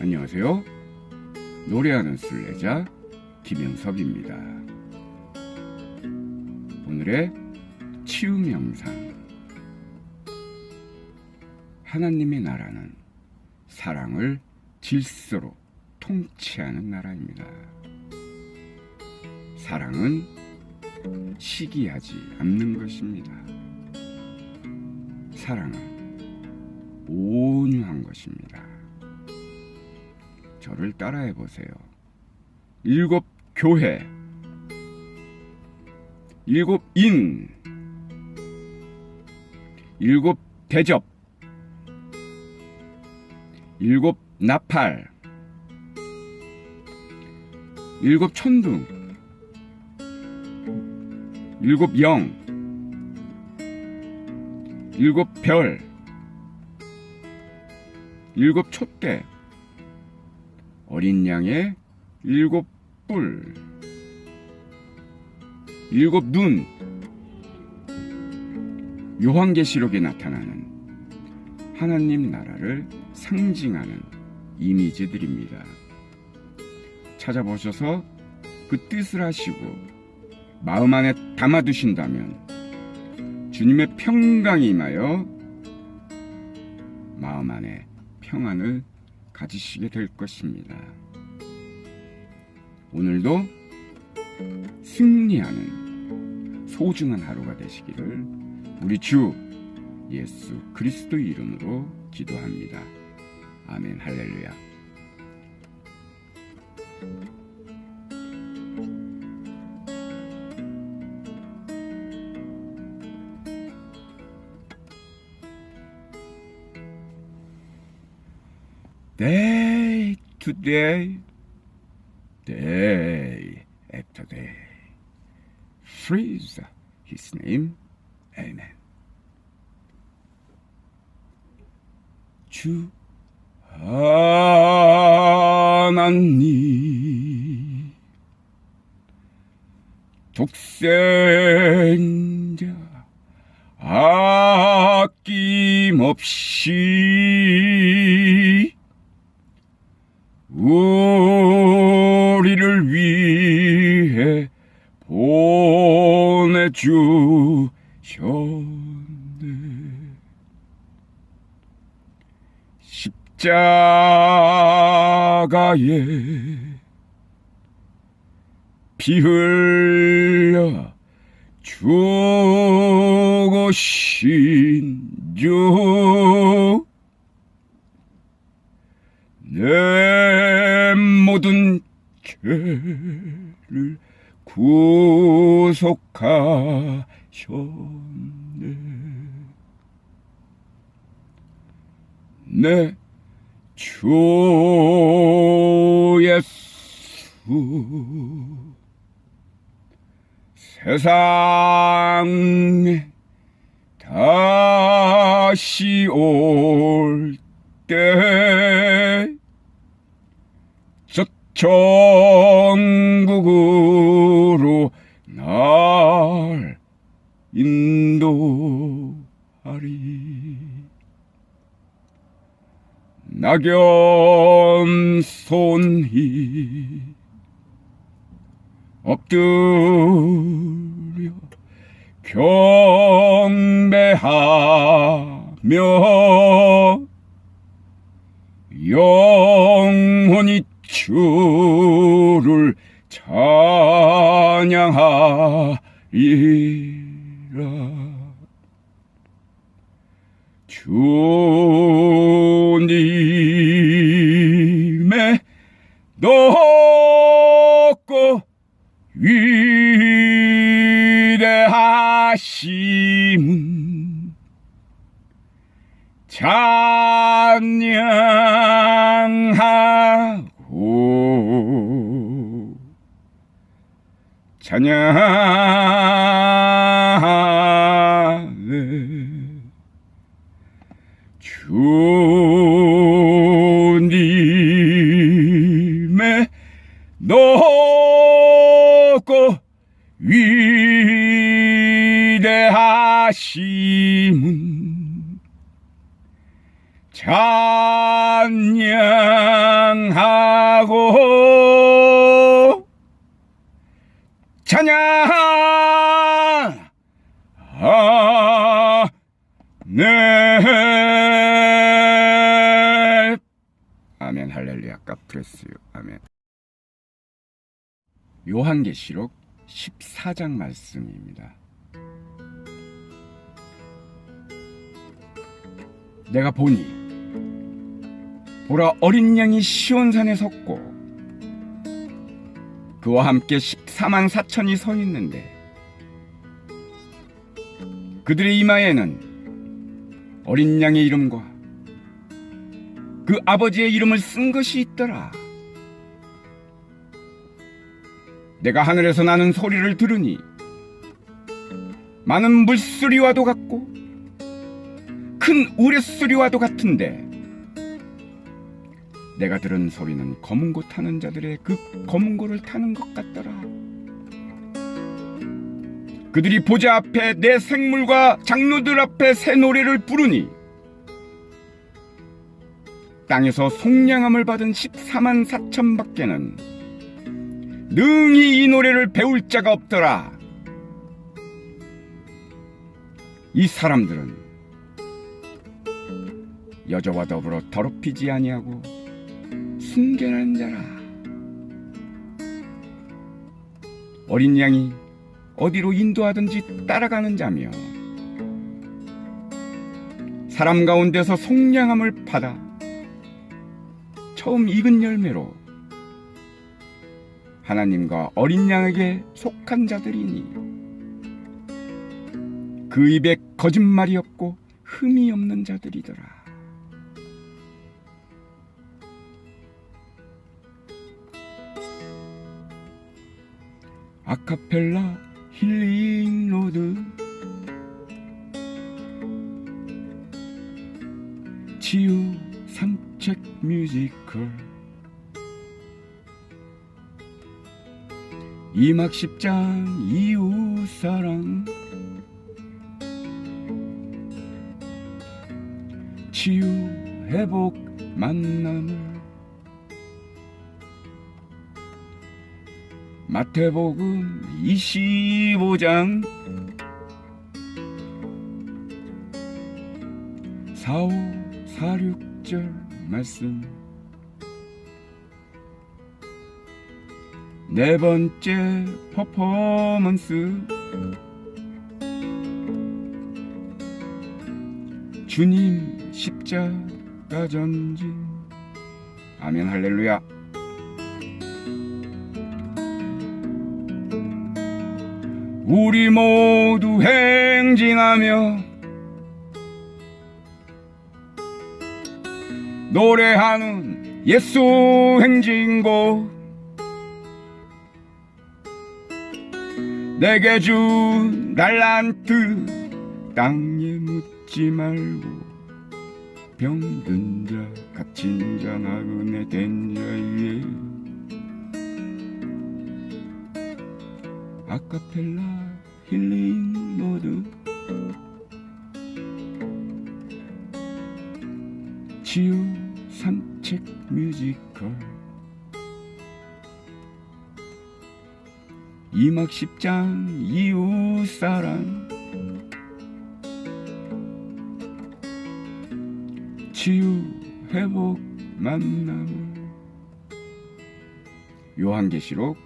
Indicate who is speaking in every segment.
Speaker 1: 안녕하세요. 노래하는 순례자 김영섭입니다. 오늘의 치유 명상. 하나님의 나라는 사랑을 질서로 통치하는 나라입니다. 사랑은 시기하지 않는 것입니다. 사랑은 온유한 것입니다. 저를 따라해 보세요. 일곱 교회, 일곱 인, 일곱 대접, 일곱 나팔, 일곱 천둥, 일곱 영, 일곱 별, 일곱 촛대, 어린 양의 일곱 뿔, 일곱 눈, 요한계시록에 나타나는 하나님 나라를 상징하는 이미지들입니다. 찾아보셔서 그 뜻을 하시고 마음 안에 담아두신다면 주님의 평강이 임하여 마음 안에 평안을 가지시게 될 것입니다. 오늘도 승리하는 소중한 하루가 되시기를 우리 주 예수 그리스도 이름으로 기도합니다. 아멘 할렐루야. Day to day, day after day. Praise His name. Amen. 주 하나님 독생자 아낌없이 십자가에 피 흘려 죽으신 주 내 모든 죄를 구속하셨네. 내 주 예수. 세상에 다시 올 때 저 천국으 낙연 손이 엎드려 경배하며 영혼이 주를 찬양하리라. 주 높고 위대하심은 찬양하고 찬양하네. 주 아, 네. 아멘 할렐루야. 카프레스요 아멘. 요한계시록 14장 말씀입니다. 내가 보니 보라 어린 양이 시온산에 섰고 그와 함께 14만 4천이 서 있는데 그들의 이마에는 어린 양의 이름과 그 아버지의 이름을 쓴 것이 있더라. 내가 하늘에서 나는 소리를 들으니 많은 물소리와도 같고 큰 우레소리와도 같은데 내가 들은 소리는 검은 고 타는 자들의 그 검은 고를 타는 것 같더라. 그들이 보좌 앞에 내 생물과 장로들 앞에 새 노래를 부르니 땅에서 속량함을 받은 14만 4천 밖에는 능히 이 노래를 배울 자가 없더라. 이 사람들은 여자와 더불어 더럽히지 아니하고 순결한 자라. 어린 양이 어디로 인도하든지 따라가는 자며 사람 가운데서 속량함을 받아 처음 익은 열매로 하나님과 어린 양에게 속한 자들이니 그 입에 거짓말이 없고 흠이 없는 자들이더라. 아카펠라 힐링 로드. 치유 산책 뮤지컬. 이막 10장 이웃 사랑. 치유 회복 만남을 마태복음 25장 4, 5, 4, 6절 말씀. 네 번째 퍼포먼스. 주님 십자가 전진. 아멘 할렐루야 우리 모두 행진하며 노래하는 예수 행진곡. 내게 준 달란트 땅에 묻지 말고 병든 자 갇힌 자 나그네 된자 위에 아카펠라 힐링 모드 치유 산책 뮤지컬. 이막 10장 이웃 사랑. 치유 회복 만남을 요한계시록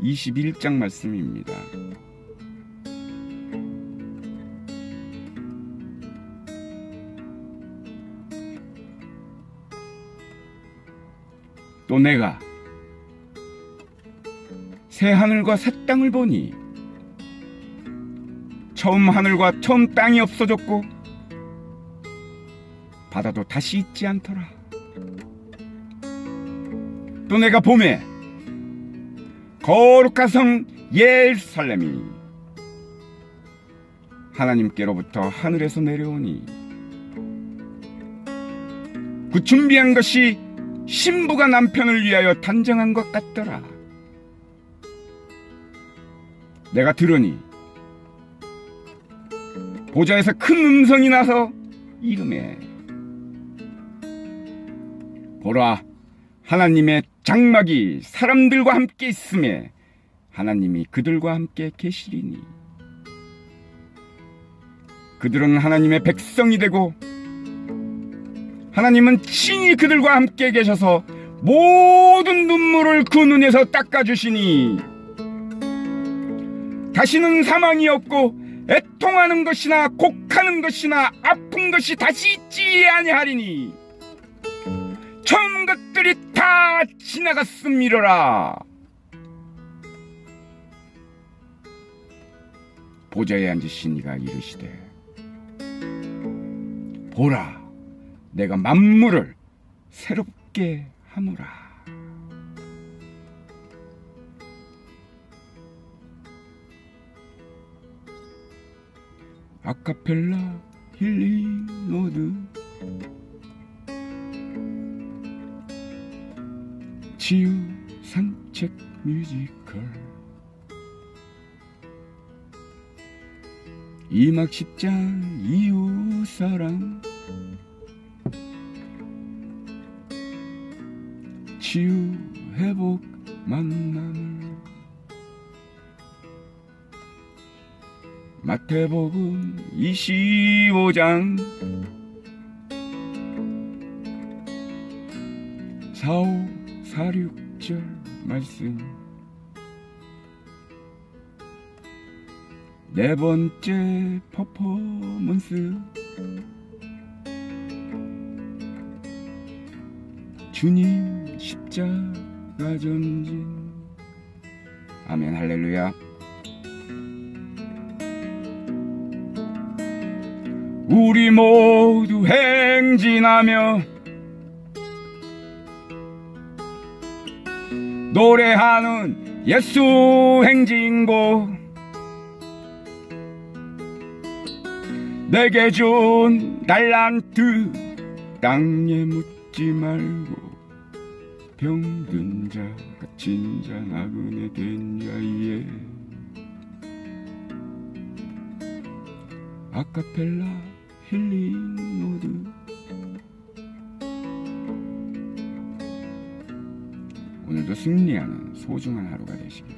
Speaker 1: 21장 말씀입니다. 또 내가 새 하늘과 새 땅을 보니 처음 하늘과 처음 땅이 없어졌고 바다도 다시 있지 않더라. 또 내가 봄에 거룩한 성 예루살렘이 하나님께로부터 하늘에서 내려오니 그 준비한 것이 신부가 남편을 위하여 단정한 것 같더라. 내가 들으니 보좌에서 큰 음성이 나서 이름에 보라 하나님의 장막이 사람들과 함께 있음에 하나님이 그들과 함께 계시리니. 그들은 하나님의 백성이 되고 하나님은 친히 그들과 함께 계셔서 모든 눈물을 그 눈에서 닦아주시니 다시는 사망이 없고 애통하는 것이나 곡하는 것이나 아픈 것이 다시 있지 아니하리니 다 지나갔음이로라. 보좌에 앉으신 이가 이르시되 보라 내가 만물을 새롭게 하노라. 아카펠라 힐링 노드 치유 산책 뮤지컬. 이막 10장 이웃사랑. 치유 회복 만남을. 마태복음 25장. 4, 5, 4, 6절 말씀. 네 번째 퍼포먼스. 주님 십자가 전진. 아멘 할렐루야. 우리 모두 행진하며 노래하는 예수 행진곡 내게 준 달란트 땅에 묻지 말고 병든 자 갇힌 자 나그네 된 자에. 아카펠라 힐링 노드 오늘도 승리하는 소중한 하루가 되시길.